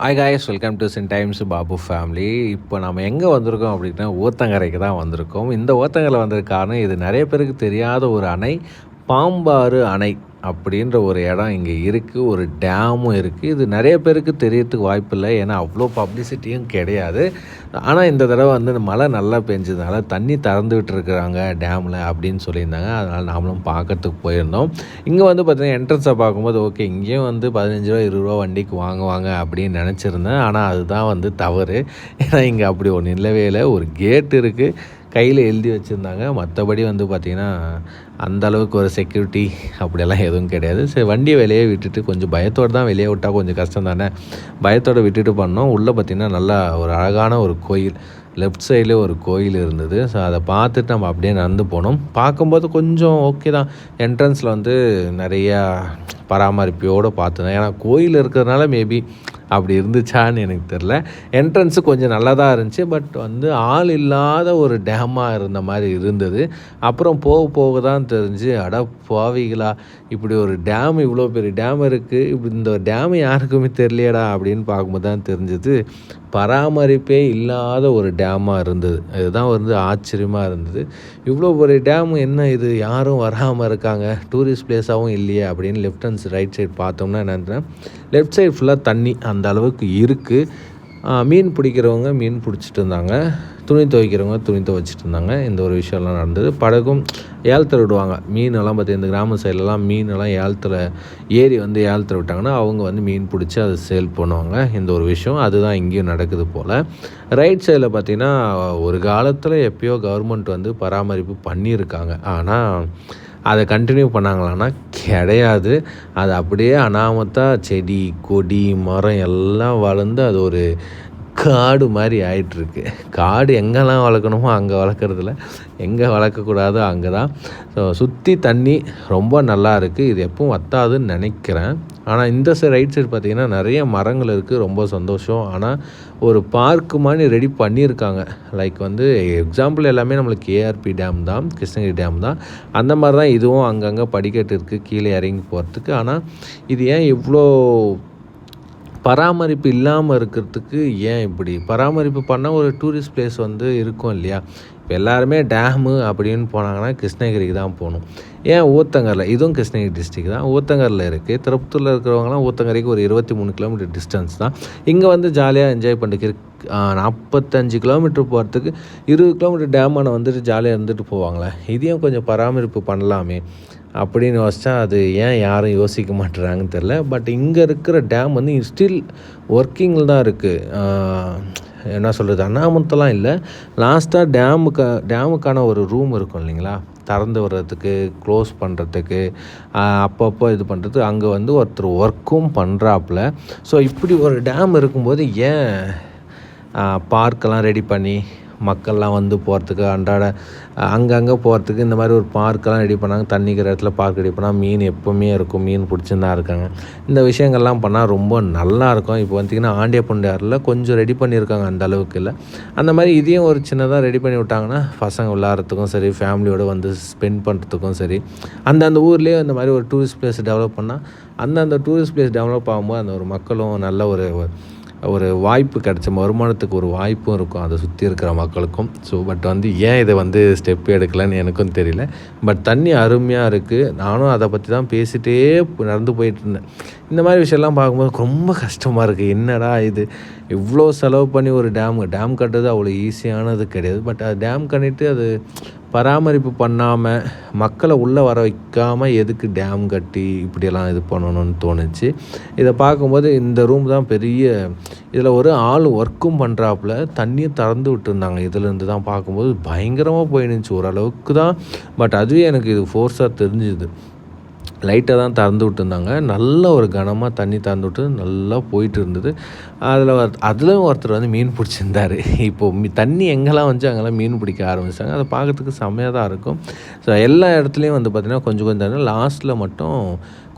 Hi guys welcome to Chin Times Babu family இப்போ நம்ம எங்கே வந்திருக்கோம் அப்படின்னா ஓத்தங்கரைக்கு தான் வந்திருக்கோம். இந்த ஓத்தங்கரை வந்ததுக்கு காரணம் இது நிறைய பேருக்கு தெரியாத ஒரு அணை பாம்பாறு அணை. அப்படின்ற ஒரு இடம் இங்கே இருக்குது ஒரு டேமும் இருக்குது இது நிறைய பேருக்கு தெரியறதுக்கு வாய்ப்பு இல்லை. ஏன்னா அவ்வளோ பப்ளிசிட்டியும் கிடையாது. ஆனால் இந்த தடவை வந்து இந்த மழை நல்லா பெஞ்சதுனால தண்ணி திறந்து விட்டுருக்குறாங்க டேமில் அப்படின்னு சொல்லியிருந்தாங்க. அதனால் நாமளும் பார்க்கறதுக்கு போயிருந்தோம். இங்கே வந்து பார்த்திங்கன்னா என்ட்ரன்ஸை பார்க்கும்போது ஓகே இங்கேயும் வந்து பதினஞ்சு ரூபா இருபது ரூபா வண்டிக்கு வாங்குவாங்க அப்படின்னு நினச்சிருந்தேன். ஆனால் அதுதான் வந்து தவறு. ஏன்னா இங்கே அப்படி ஒன்று இல்லவே இல்லை. ஒரு கேட் இருக்குது கையில் எழுதி வச்சுருந்தாங்க. மற்றபடி வந்து பார்த்திங்கன்னா அந்த அளவுக்கு ஒரு செக்யூரிட்டி அப்படியெல்லாம் எதுவும் கிடையாது. சரி வண்டியை வெளியே விட்டுட்டு கொஞ்சம் பயத்தோடு தான் வெளியே விட்டால் கொஞ்சம் கஷ்டம் தானே பயத்தோடு விட்டுட்டு பண்ணோம். உள்ளே பார்த்திங்கன்னா நல்லா ஒரு அழகான ஒரு கோயில். லெஃப்ட் சைடில் ஒரு கோயில் இருந்தது. ஸோ அதை பார்த்துட்டு நம்ம அப்படியே நடந்து போனோம். பார்க்கும்போது கொஞ்சம் ஓகே தான். என்ட்ரன்ஸில் வந்து நிறையா பராமரிப்போடு பார்த்துதான் ஏன்னா கோயில் இருக்கிறதுனால மேபி அப்படி இருந்துச்சான்னு எனக்கு தெரில என்ட்ரன்ஸு கொஞ்சம் நல்லா தான் இருந்துச்சு பட் வந்து ஆள் இல்லாத ஒரு டேமாக இருந்த மாதிரி இருந்தது. அப்புறம் போக போக தான் தெரிஞ்சு அட பாவிகளா இப்படி ஒரு டேம் இவ்வளோ பெரிய டேம் இருக்குது இப்படி இந்த டேம் யாருக்குமே தெரியலையடா அப்படின்னு பார்க்கும்போது தான் தெரிஞ்சது பராமரிப்பே இல்லாத ஒரு டேமாக இருந்தது. அதுதான் வந்து ஆச்சரியமாக இருந்தது. இவ்வளோ பெரிய டேம் என்ன இது? யாரும் வராமல் இருக்காங்க டூரிஸ்ட் பிளேஸாகவும் இல்லையே அப்படின்னு லெஃப்ட் ஹேண்ட் ரைட் சைடு பார்த்தோம்னா என்னன்னா லெஃப்ட் சைடு ஃபுல்லாக தண்ணி அந்த அந்த அளவுக்கு இருக்குது மீன் பிடிக்கிறவங்க மீன் பிடிச்சிட்டு இருந்தாங்க. துணி துவைக்கிறவங்க துணி துவைச்சிட்டு இருந்தாங்க. இந்த ஒரு விஷயம்லாம் நடந்தது. படகும் ஏலத்தில் விடுவாங்க. மீனெல்லாம் பார்த்தி இந்த கிராம சைட்லலாம் மீனெல்லாம் ஏலத்தில் ஏரி வந்து ஏலத்தில் விட்டாங்கன்னா அவங்க வந்து மீன் பிடிச்சி அதை சேல் பண்ணுவாங்க. இந்த ஒரு விஷயம் அதுதான் இங்கேயும் நடக்குது போல். ரைட் சைடில் பார்த்திங்கன்னா ஒரு காலத்தில் எப்பயோ கவர்மெண்ட் வந்து பராமரிப்பு பண்ணியிருக்காங்க. ஆனால் அதை கண்டினியூ பண்ணாங்களான்னா கிடையாது. அது அப்படியே அனாமத்தாக செடி கொடி மரம் எல்லாம் வளர்ந்து அது ஒரு காடு மாதிரி ஆயிட்டுருக்கு. காடு எங்கெல்லாம் வளர்க்கணுமோ அங்கே வளர்க்குறதில்ல. எங்கே வளர்க்கக்கூடாதோ அங்கே தான் ஸோ சுற்றி தண்ணி ரொம்ப நல்லா இருக்குது இது எப்பவும் வத்தாதுன்னு நினைக்கிறேன். ஆனால் இந்த சைட் ரைட் சைடு பார்த்திங்கன்னா நிறைய மரங்கள் இருக்குது ரொம்ப சந்தோஷம். ஆனால் ஒரு பார்க்கு மாதிரி ரெடி பண்ணியிருக்காங்க. லைக் வந்து எக்ஸாம்பிள் எல்லாமே நம்மளுக்கு ஏஆர்பி டேம் தான் கிருஷ்ணகிரி டேம் தான். அந்த மாதிரி தான் இதுவும் அங்கங்கே படிக்கட்டு இருக்குது கீழே இறங்கி போகிறதுக்கு ஆனால் இது ஏன் இவ்வளோ பராமரிப்பு இல்லாமல் இருக்கிறதுக்கு ஏன் இப்படி? பராமரிப்பு பண்ணால் ஒரு டூரிஸ்ட் பிளேஸ் வந்து இருக்கும் இல்லையா? இப்போ எல்லாருமே டேமு அப்படின்னு போனாங்கன்னா கிருஷ்ணகிரிக்கு தான் போகணும். ஏன் ஊத்தங்கரில் இதுவும் கிருஷ்ணகிரி டிஸ்ட்ரிக் தான். ஊத்தங்கரில் இருக்குது திருப்பத்தூரில் இருக்கிறவங்களாம் ஊத்தங்கரைக்கு ஒரு இருபத்தி மூணு கிலோமீட்டர் டிஸ்டன்ஸ் தான். இங்கே வந்து ஜாலியாக என்ஜாய் பண்ணிட்டு நாற்பத்தஞ்சு கிலோமீட்டர் போகிறதுக்கு இருபது கிலோமீட்டர் டேமான வந்துட்டு ஜாலியாக இருந்துட்டு போவாங்களே. இதையும் கொஞ்சம் பராமரிப்பு பண்ணலாமே அப்படின்னு யோசிச்சா அது ஏன் யாரும் யோசிக்க மாட்டுறாங்கன்னு தெரில பட் இங்கே இருக்கிற டேம் வந்து ஸ்டில் ஒர்க்கிங்கில் தான் இருக்குது என்ன சொல்கிறது அண்ணாமத்தெல்லாம் இல்லை. லாஸ்ட்டாக டேமுக்கு டேமுக்கான ஒரு ரூம் இருக்கும் இல்லைங்களா? திறந்து விடுறதுக்கு க்ளோஸ் பண்ணுறதுக்கு அப்பப்போ இது பண்ணுறது அங்கே வந்து ஒருத்தர் ஒர்க்கும் பண்ணுறாப்புல ஸோ இப்படி ஒரு டேம் இருக்கும்போது ஏன் பார்க்கெல்லாம் ரெடி பண்ணி மக்கள்லாம் வந்து போகிறதுக்கு அன்றாட அங்கங்கே போகிறதுக்கு இந்த மாதிரி ஒரு பார்க்கெல்லாம் ரெடி பண்ணாங்க. தண்ணிக்கிற இடத்துல பார்க் ரெடி பண்ணால் மீன் எப்போவுமே இருக்கும். மீன் பிடிச்சிருந்தா இருக்காங்க. இந்த விஷயங்கள்லாம் பண்ணால் ரொம்ப நல்லா இருக்கும். இப்போ வந்துட்டிங்கன்னா ஆண்டியப்பண்டாரில் கொஞ்சம் ரெடி பண்ணியிருக்காங்க அந்த அளவுக்கு இல்லை. அந்த மாதிரி இதையும் ஒரு சின்னதாக ரெடி பண்ணி விட்டாங்கன்னா பசங்க விளாட்றதுக்கும் சரி ஃபேமிலியோடு வந்து ஸ்பெண்ட் பண்ணுறதுக்கும் சரி அந்தந்த ஊர்லேயே இந்த மாதிரி ஒரு டூரிஸ்ட் பிளேஸ் டெவலப் பண்ணால் அந்தந்த டூரிஸ்ட் பிளேஸ் டெவலப் ஆகும்போது அந்த ஒரு மக்களும் நல்ல ஒரு ஒரு வாய்ப்பு கிடைச்ச வருமானத்துக்கு ஒரு வாய்ப்பும் இருக்கும். அதை சுற்றி இருக்கிற மக்களுக்கும். ஸோ பட் வந்து ஏன் இதை வந்து ஸ்டெப் எடுக்கலைன்னு எனக்கும் தெரியல. பட் தண்ணி அருமையாக இருக்குது நானும் அதை பற்றி தான் பேசிகிட்டே நடந்து போயிட்டு இருந்தேன். இந்த மாதிரி விஷயம்லாம் பார்க்கும்போது ரொம்ப கஷ்டமாக இருக்குது என்னடா இது? இவ்வளோ செலவு பண்ணி ஒரு டேம் டேம் கட்டுறது அவ்வளோ ஈஸியானது கிடையாது. பட் அது டேம் கட்டிட்டு அது பராமரிப்பு பண்ணாமல் மக்களை உள்ளே வர வைக்காமல் எதுக்கு டேம் கட்டி இப்படியெல்லாம் இது பண்ணணும்னு தோணுச்சு. இதை பார்க்கும்போது இந்த ரூம் தான் பெரிய இதில் ஒரு ஆள் ஒர்க்கும் பண்ணுறாப்புல தண்ணியும் திறந்து விட்டுருந்தாங்க. இதுலேருந்து தான் பார்க்கும்போது பயங்கரமாக போயிடுச்சு. ஓரளவுக்கு தான். பட் அதுவே எனக்கு இது ஃபோர்ஸாக தெரிஞ்சுது. லைட்டாக தான் திறந்து விட்டுருந்தாங்க. நல்ல ஒரு கனமாக தண்ணி திறந்து விட்டு நல்லா போயிட்டு இருந்தது. அதில் அதில் ஒருத்தர் வந்து மீன் பிடிச்சிருந்தார். இப்போது தண்ணி எங்கெல்லாம் வந்து அங்கெல்லாம் மீன் பிடிக்க ஆரம்பிச்சாங்க. அதை பார்க்கறதுக்கு செம்மையாக தான் இருக்கும். ஸோ எல்லா இடத்துலையும் வந்து பார்த்திங்கன்னா கொஞ்சம் கொஞ்சம் லாஸ்ட்டில் மட்டும்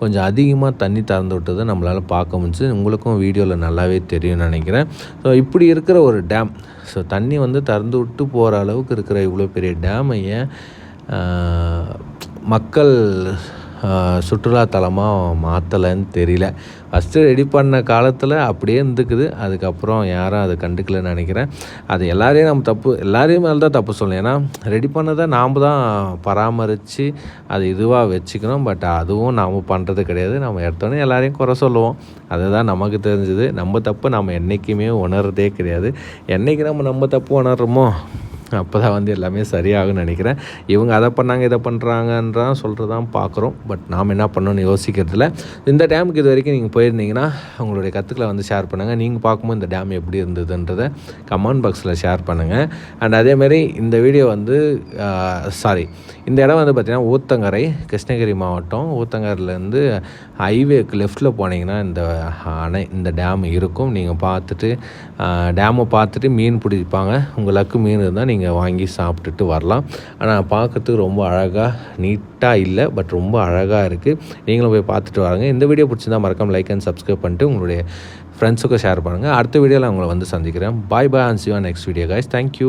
கொஞ்சம் அதிகமாக தண்ணி திறந்து விட்டதை நம்மளால் பார்க்க முடிஞ்சு உங்களுக்கும் வீடியோவில் நல்லாவே தெரியும்னு நினைக்கிறேன். ஸோ இப்படி இருக்கிற ஒரு டேம் ஸோ தண்ணி வந்து திறந்து விட்டு போகிற அளவுக்கு இருக்கிற இவ்வளோ பெரிய டேமை ஏன் மக்கள் சுற்றுலாத்தலமாக மாற்றலைன்னு தெரியல. ஃபஸ்ட்டு ரெடி பண்ண காலத்தில் அப்படியே இருந்துக்குது. அதுக்கப்புறம் யாரும் அதை கண்டுக்கலன்னு நினைக்கிறேன். அது எல்லாரையும் நம்ம தப்பு எல்லாரையும் மேலே தான் தப்பு சொல்லணும். ஏன்னா ரெடி பண்ணதை நாம் தான் பராமரித்து அது இதுவாக வச்சுக்கணும். பட் அதுவும் நாம் பண்ணுறது கிடையாது. நம்ம எடுத்தோடனே எல்லாரையும் குறை சொல்லுவோம். அதுதான் நமக்கு தெரிஞ்சது. நம்ம தப்பு நம்ம என்றைக்குமே உணர்றதே கிடையாது. என்றைக்கு நம்ம நம்ம தப்பு உணர்றோமோ? அப்போ தான் வந்து எல்லாமே சரியாகும்னு நினைக்கிறேன். இவங்க அதை பண்ணாங்க இதை பண்ணுறாங்கன்றான் சொல்கிறதான் பார்க்குறோம். பட் நாம் என்ன பண்ணணும்னு யோசிக்கிறதுல இந்த டேமுக்கு இது வரைக்கும் நீங்கள் போயிருந்தீங்கன்னா உங்களுடைய கற்றுக்களை வந்து ஷேர் பண்ணுங்கள் நீங்கள் பார்க்கும்போது இந்த டேம் எப்படி இருந்ததுன்றதை கமெண்ட் பாக்ஸில் ஷேர் பண்ணுங்கள் அண்ட் அதேமாரி இந்த வீடியோ வந்து சாரி இந்த இடம் வந்து பார்த்திங்கன்னா ஊத்தங்கரை கிருஷ்ணகிரி மாவட்டம். ஊத்தங்கரையிலேருந்து ஹைவேக்கு லெஃப்ட்டில் போனீங்கன்னா இந்த அணை இந்த டேம் இருக்கும். நீங்கள் பார்த்துட்டு டேமை பார்த்துட்டு மீன் பிடிப்பாங்க. உங்களுக்கு மீன் இருந்தால் நீங்கள் வாங்கி சாப்பிட்டுட்டு வரலாம். ஆனால் பார்க்கறதுக்கு ரொம்ப அழகாக நீட்டாக இல்லை பட் ரொம்ப அழகாக இருக்குது நீங்களும் போய் பார்த்துட்டு வராங்க. இந்த வீடியோ பிடிச்சிருந்தா மறக்காம லைக் அண்ட் சப்ஸ்கிரைப் பண்ணிட்டு உங்களுடைய ஃப்ரெண்ட்ஸுக்கும் ஷேர் பண்ணுங்கள் அடுத்த வீடியோவில் உங்களை வந்து சந்திக்கிறேன். Bye bye and see you next video guys thank you